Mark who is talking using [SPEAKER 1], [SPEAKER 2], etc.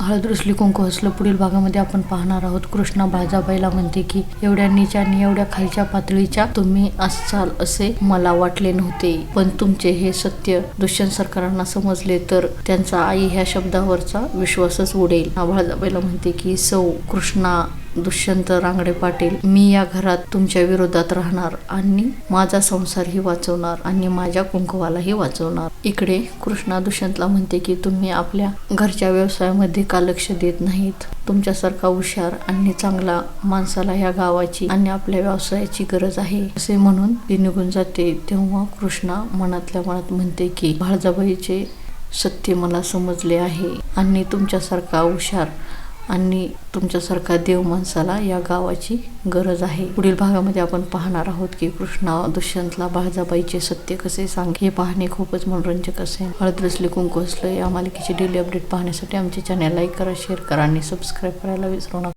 [SPEAKER 1] हळद रुसली कुंकू हसलं पुढील भागामध्ये आपण पाहणार आहोत. कृष्णा बाजाबाईला म्हणते की एवढ्या नीच्या आणि एवढ्या खालच्या पातळीच्या तुम्ही असाल असे मला वाटले नव्हते. पण तुमचे हे सत्य दुष्यंत सरकारांना समजले तर त्यांचा आई ह्या शब्दावरचा विश्वासच उडेल. बाळाबाईला म्हणते की सौ कृष्णा दुष्यंत रांगडे पाटील मी या घरात तुमच्या विरोधात राहणार आणि माझा संसारही वाचवणार आणि माझ्या कुंकवालाही वाचवणार. इकडे कृष्णा दुष्यंतला म्हणते की तुम्ही आपल्या घरच्या व्यवसायामध्ये का लक्ष देत नाहीत? तुमच्यासारखा हुशार आणि चांगला माणसाला ह्या गावाची आणि आपल्या व्यवसायाची गरज आहे. असे म्हणून ती निघून जाते. तेव्हा कृष्णा मनातल्या मनात म्हणते की भाळजाबाईचे सत्य मला समजले आहे आणि तुमच्यासारखा हुशार आणि तुमच्यासारखा देव माणसाला या गावाची गरज आहे. पुढील भागामध्ये आपण पाहणार आहोत की कृष्णा दुष्यंतला बाळजाबाईचे सत्य कसे सांग हे पाहणे खूपच मनोरंजक असेल. हळद रसले कुंकू असलं या मालिकेची डेली अपडेट पाहण्यासाठी आमचे चॅनल लाईक करा शेअर करा आणि सबस्क्राईब करायला विसरू नका.